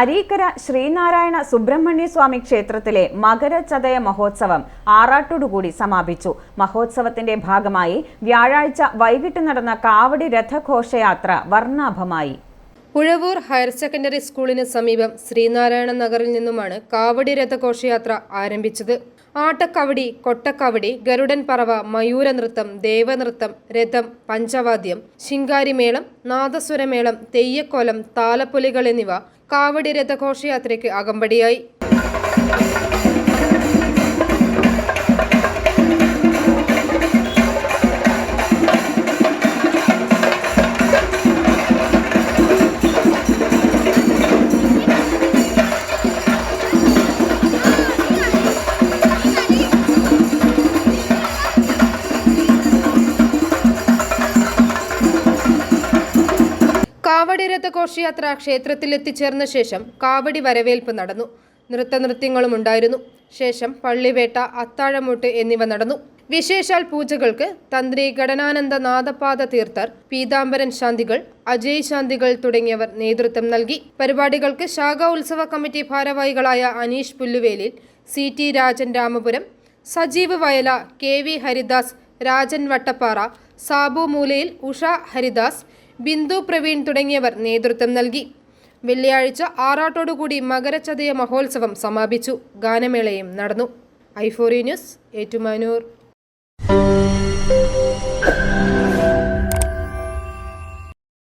അരീക്കര ശ്രീനാരായണ സുബ്രഹ്മണ്യ സ്വാമി ക്ഷേത്രത്തിലെ മകരചതയ മഹോത്സവം ആറാട്ടോടുകൂടി സമാപിച്ചു. മഹോത്സവത്തിന്റെ ഭാഗമായി വ്യാഴാഴ്ച വൈകിട്ട് നടന്ന കാവടി രഥഘോഷയാത്ര വർണാഭമായി. ഉഴവൂർ ഹയർ സെക്കൻഡറി സ്കൂളിന് സമീപം ശ്രീനാരായണ നഗറിൽ നിന്നുമാണ് കാവടി രഥഘോഷയാത്ര ആരംഭിച്ചത്. ആട്ടക്കവടി കൊട്ടക്കവടി ഗരുഡൻ പറവ മയൂരനൃത്തം ദേവനൃത്തം രഥം പഞ്ചവാദ്യം ശിങ്കാരിമേളം നാദസ്വരമേളം തെയ്യക്കോലം താലപ്പൊലികൾ എന്നിവ കാവടി രഥഘോഷയാത്രയ്ക്ക് അകമ്പടിയായി. കാവടി രഥഘോഷയാത്ര ക്ഷേത്രത്തിൽ എത്തിച്ചേർന്ന ശേഷം കാവടി വരവേൽപ്പ് നടന്നു. നൃത്തനൃത്യങ്ങളും ഉണ്ടായിരുന്നു. ശേഷം പള്ളിവേട്ട അത്താഴമൂട്ട് എന്നിവ നടന്നു. വിശേഷാൽ പൂജകൾക്ക് തന്ത്രി ഘടനാനന്ദ നാദപാദ തീർത്ഥർ പീതാംബരൻ ശാന്തികൾ അജയ് ശാന്തികൾ തുടങ്ങിയവർ നേതൃത്വം നൽകി. പരിപാടികൾക്ക് ശാഖാ ഉത്സവ കമ്മിറ്റി ഭാരവാഹികളായ Anish Pulluvelil C T Rajan Ramapuram Sajeev Vayala K V Haridas Rajan Vattappara Sabu Moolayil Usha Haridas Bindu Praveen തുടങ്ങിയവർ നേതൃത്വം നൽകി. വെള്ളിയാഴ്ച ആറാട്ടോടുകൂടി മകരച്ചതയ മഹോത്സവം സമാപിച്ചു. ഗാനമേളയും നടന്നു. ഐഫോറി ന്യൂസ് ഏറ്റുമാനൂർ.